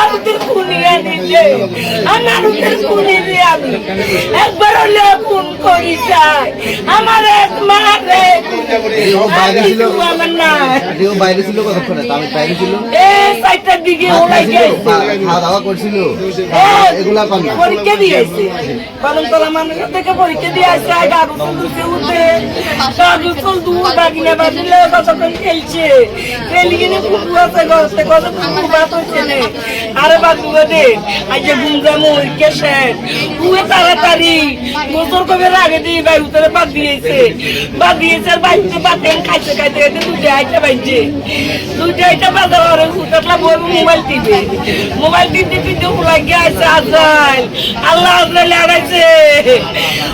আমার খুনিয়ে উত্তর খুনি দিয়ে আমি। একবার হলে খুন করি যাই আমার এক মারে বাইরে ছিল। আমার না ও বাইরে ছিল কতক্ষণে? আমি বাইরে ছিল। এ দিকে ওলাই খাওয়া দাওয়া করছিল। এগুলা পান পরীক্ষা দিয়েছে। কলমতলা মানুষের থেকে পরীক্ষা দিয়ে আসছে উঠে। কাগজ তুল দূর বাগিনা বাজিলে কতক্ষণ খেলছে? খেলি কিনে আছে গরতে কত কুকুর হচ্ছে আরে বাবু দে। আজ যে গুমজামু কেসে। তুই তাড়াতাড়ি। গোসল কবে আগে দিয়ে ভাই উতরে বাদ দিয়েছে। বাদ দিয়েছে আর বাইতে বাতেন খাইতে খাইতে খাইতে দুটো আইটা বাইছে দুটো আইটা বাজার আর উঠলা বলব মোবাইল টিপে। মোবাইল টিপতে টিপতে উলাই গিয়ে আছে আজাইল। আল্লাহ আল্লাহ লাগাইছে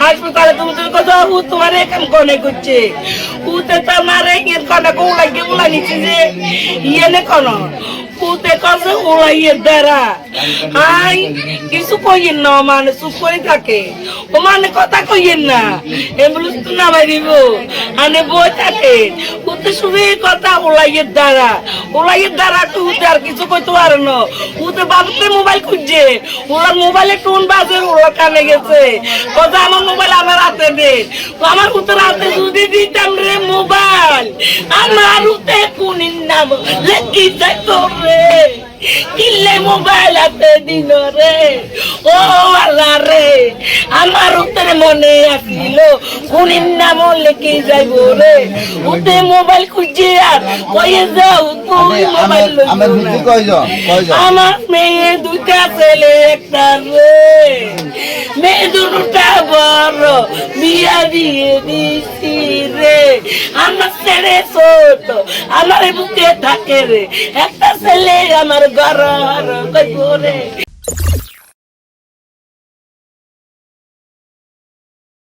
হাসপাতালে তুমি তুমি কত উ তোমার এখান কনে করছে। উতে তো মারে ইয়ের কনে কো লাগে উলা নিচে যে ইয়ে নে কোন। উতে কসে উলা ইয়ে দ্বারা আই কিছু কইয়েন না মানে চুপ করে থাকে। ও মানে কথা কইয়েন না। এম্বুলেন্স তো নামাই দিব। আনে বই থাকে। উতে এই কথা ওলাইয়ের দ্বারা ওলাইয়ের দ্বারা তো উতে আর কিছু কইতে পারে না। উতে বাবুতে মোবাইল খুঁজছে। ওলার মোবাইলে টোন বাজে ওলা কানে গেছে। কথা আমার মোবাইল আমার হাতে দে আমার উতের হাতে যদি দিতাম রে মোবাইল আমার উতে কোনির নাম লেখি তোর। রে কিল্লে মোবাইল হাতে দিল রে। ও আল্লাহ রে আমার উত্তরে মনে আসিল কোনির নাম লেখে যাইব রে উতে মোবাইল খুঁজে আর কয়ে যাও তুই মোবাইল আমার মেয়ে দুটা ছেলে একটা রে। মেয়ে দুটা বড় বিয়া দিয়ে দিছি রে। আমার ছেলে ছোট, আমার বুকে থাকে রে। একটা ছেলে আমার গর কইব রে